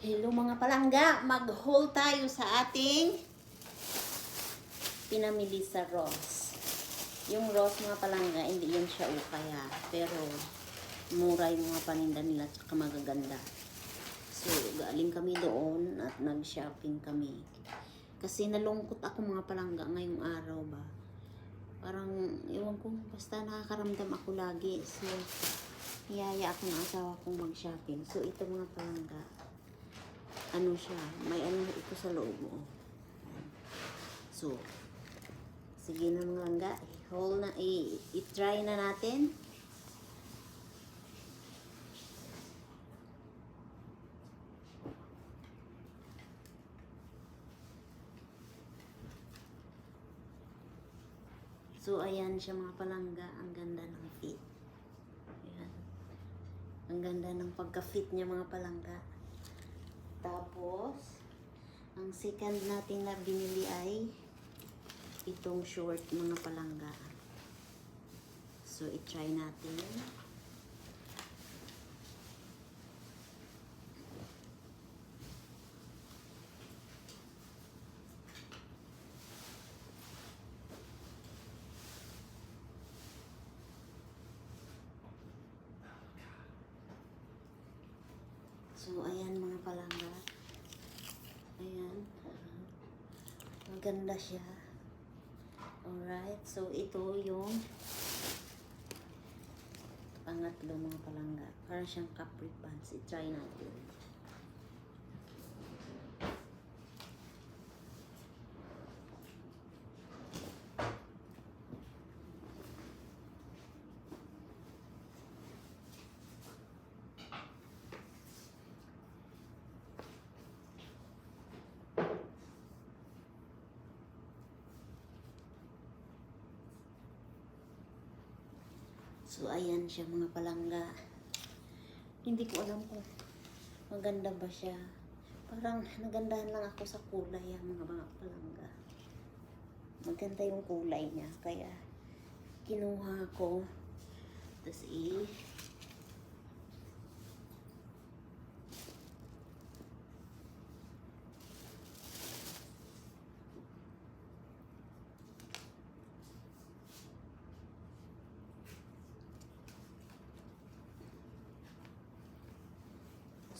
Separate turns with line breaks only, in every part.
Hello mga palangga, mag-haul tayo sa ating pinamili sa Ross. Yung Ross mga palangga, hindi yan siya ukaya. Pero mura yung mga paninda nila tsaka magaganda. So, galing kami doon at nag-shopping kami. Kasi nalungkot ako mga palangga ngayong araw ba. Parang, ewan ko, basta nakakaramdam ako lagi. So, niyaya ako ng asawa kong mag-shopping. So, ito mga palangga, ano siya, may ano ito sa loob mo. So, sige na mga langga, i-haul na, i-try na natin. So, ayan siya mga palangga. Ang ganda ng fit. Ayan. Ang ganda ng pagka-fit niya mga palangga. Ang second natin na binili ay itong short mga palangga. So, i-try natin. So, ayan mga palangga. Ayan. Uh, maganda siya. Alright. So, ito yung pangatlo mga palangga. Para siyang capri pants. I-try natin. So, ayan siya mga palangga. Hindi ko alam kung maganda ba siya. Parang nagandahan lang ako sa kulay ang mga mga palangga. Maganda yung kulay niya. Kaya, kinuha ko. Tapos, eh,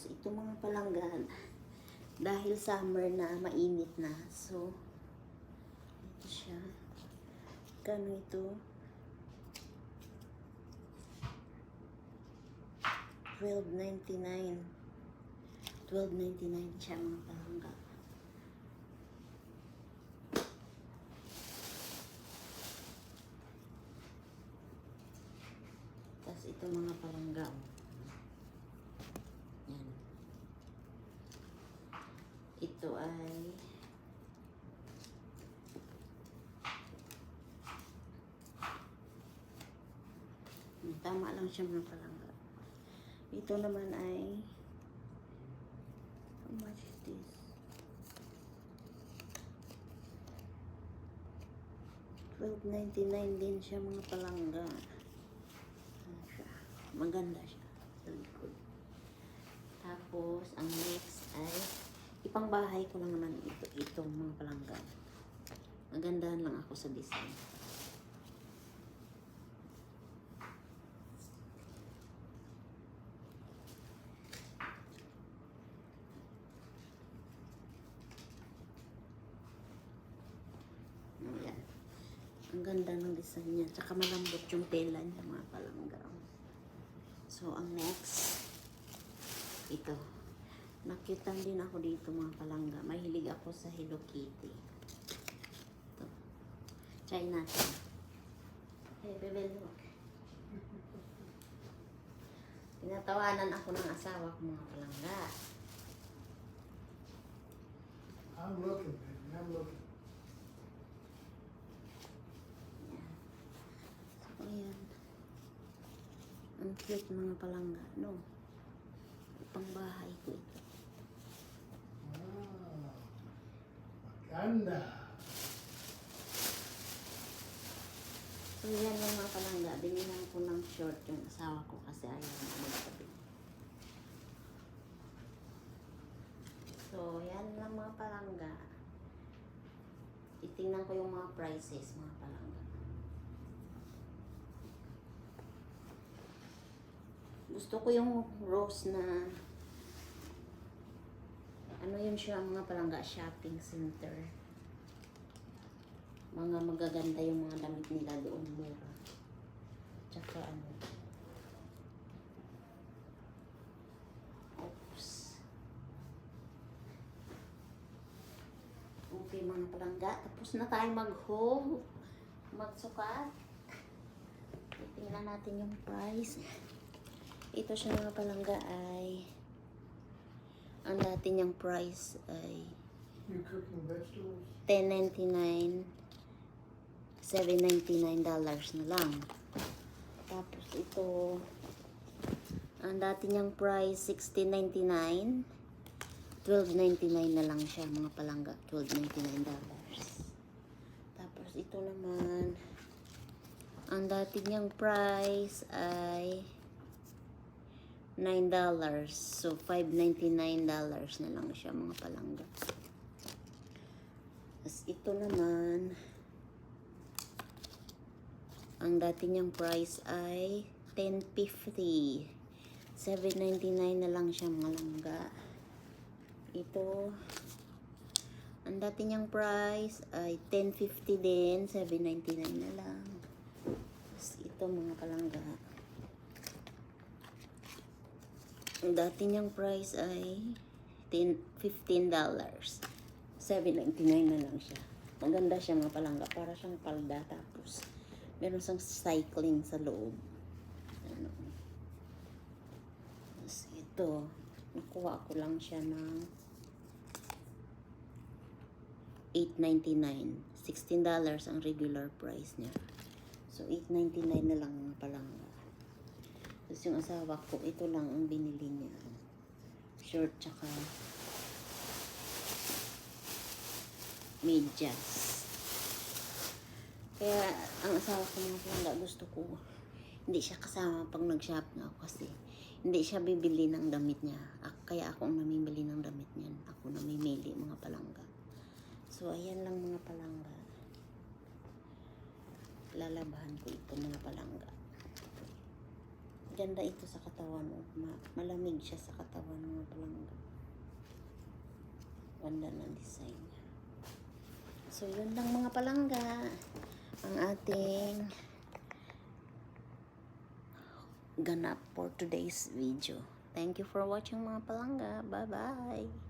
So, ito mga palanggan, dahil summer na, mainit na. So, ito siya. Kano ito? 12.99 12.99 siya mga palangga. Tapos ito mga palangga. oh. Yan. Ito ay Hmm, Tama lang siya mga palangga. Ito naman ay How much is this? Twelve ninety nine din siya mga palangga. Ano? Maganda siya sa likod. Tapos, ang next ay, ipangbahay ko lang naman ito, itong mga palangga. Magandahan lang ako sa design. Ayan. Ang ganda ng design niya. Tsaka malambot yung tela niya mga palangga. So, ang next, ito. Nakitan din ako dito mga palangga. Mahilig ako sa Hello Kitty. Ito. Try natin. Hey, Bebel, look. Tinatawanan ako ng asawa ko mga palangga.
I'm looking, baby, I'm looking.
So, ayan. Ang cute mga palangga, no? Pangbahay ko ito.
Maganda.
So, yan yung mga palangga. Binilang ko ng short yung asawa ko kasi ayaw na magsabi. mga palangga. Titingnan ko yung mga prices, mga palangga. Gusto ko yung rose na ano yun siya mga palangga shopping center. Mga magaganda yung mga damit nila doon mura. Tsaka ano. Oops. Okay mga palangga, tapos na tayo mag-home. Magsukat. Tingnan natin yung price. Ito siya mga palangga ay ang dati niyang price ay
You cooking vegetables?
10.99 7.99 dollars na lang. Tapos ito ang dati niyang price 16.99 12.99 na lang siya mga palangga 12.99 dollars. Tapos ito naman ang dati niyang price ay 9 dollars. So 5.99 dollars na lang siya mga palangga. Tapos ito naman, ang dati niyang price ay 10.50. 7.99 na lang siya mga langga. Ito, ang dati niyang price ay 10.50 din. 7.99 na lang. Tapos ito mga palangga. Ang dati niyang price ay 10, 15 dollars. 7.99 na lang siya. Maganda siya mga palangga. Para siyang palda. Tapos, meron siyang cycling sa loob. Ano. Tapos ito, nakuha ko lang siya ng 8.99. 16 dollars ang regular price niya. So, 8.99 na lang mga palangga. Tapos yung asawa ko, ito lang ang binili niya. Short tsaka medyas. Kaya ang asawa ko mga palangga gusto ko hindi siya kasama pag nag-shop na ako kasi hindi siya bibili ng damit niya. Kaya ako ang namimili ng damit niyan. Ako namimili mga palangga. So ayan lang mga palangga. Lalabahan ko ito mga palangga. Ganda ito sa katawan mo. Ma- malamig siya sa katawan mga palangga. Ganda ng design niya. So, yun lang mga palangga. Ang ating ganap for today's video. Thank you for watching mga palangga. Bye-bye.